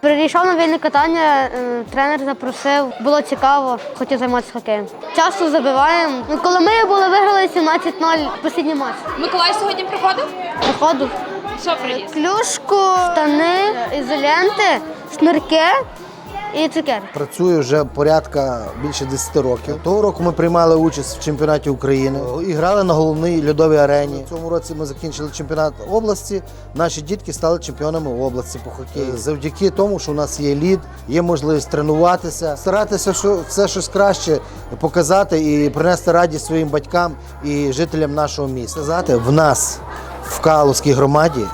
Перейшов на вільне катання, е, тренер запросив, було цікаво, хотів займатися хокеєм. Часто забиваємо. Ну, коли ми були, виграли 17-0 останній матч. Миколай сьогодні приходив? Походу. Що приніс? Клюшку, штани, ізоленти, шнурки і цукер. Працюю вже порядка більше 10 років. Того року ми приймали участь в чемпіонаті України і грали на головній льодовій арені. В цьому році ми закінчили чемпіонат області. Наші дітки стали чемпіонами області по хокею. Завдяки тому, що у нас є лід, є можливість тренуватися, старатися що все щось краще показати і принести радість своїм батькам і жителям нашого міста. Сказати, в нас в Калузькій громаді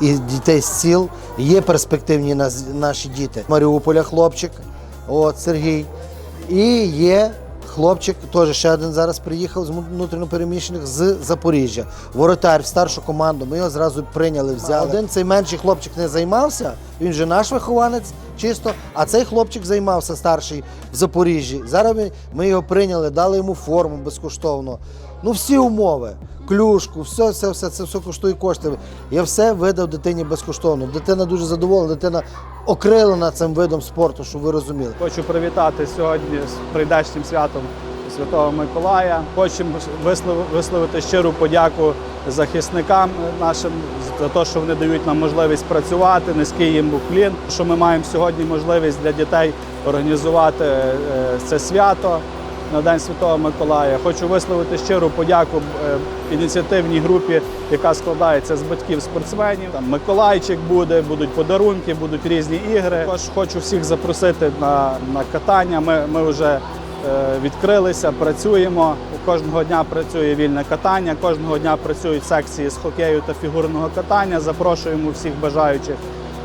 і дітей з сіл є перспективні наші діти. Маріуполя хлопчик, от Сергій. І є хлопчик, теж ще один зараз приїхав з внутрішньопереміщених з Запоріжжя. Воротар в старшу команду. Ми його зразу прийняли, взяли. Один цей менший хлопчик не займався, він же наш вихованець чисто, а цей хлопчик займався старший в Запоріжжі. Зараз ми, його прийняли, дали йому форму безкоштовно. Ну, всі умови. Клюшку, все, все, все, це все коштує кошти. Я все видав дитині безкоштовно. Дитина дуже задоволена, дитина окрилена цим видом спорту, щоб ви розуміли. Хочу привітати сьогодні з прийдешнім святом Святого Миколая. Хочемо вислов- висловити щиру подяку захисникам нашим за те, що вони дають нам можливість працювати. Низький їм буклін, що ми маємо сьогодні можливість для дітей організувати е, це свято. На День Святого Миколая хочу висловити щиру подяку е, ініціативній групі, яка складається з батьків спортсменів. Там Миколайчик буде, будуть подарунки, будуть різні ігри. Також хочу всіх запросити на, на катання. Ми, ми вже відкрилися, працюємо. Кожного дня працює вільне катання, кожного дня працюють секції з хокею та фігурного катання. Запрошуємо всіх бажаючих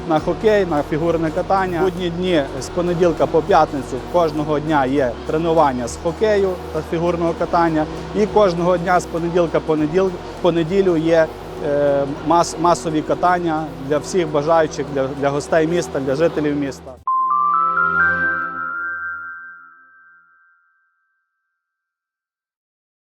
на хокей, на фігурне катання. Будні дні з понеділка по п'ятницю кожного дня є тренування з хокею та фігурного катання. І кожного дня з понеділка по неділ, по неділю є е, мас, масові катання для всіх бажаючих, для, для гостей міста, для жителів міста.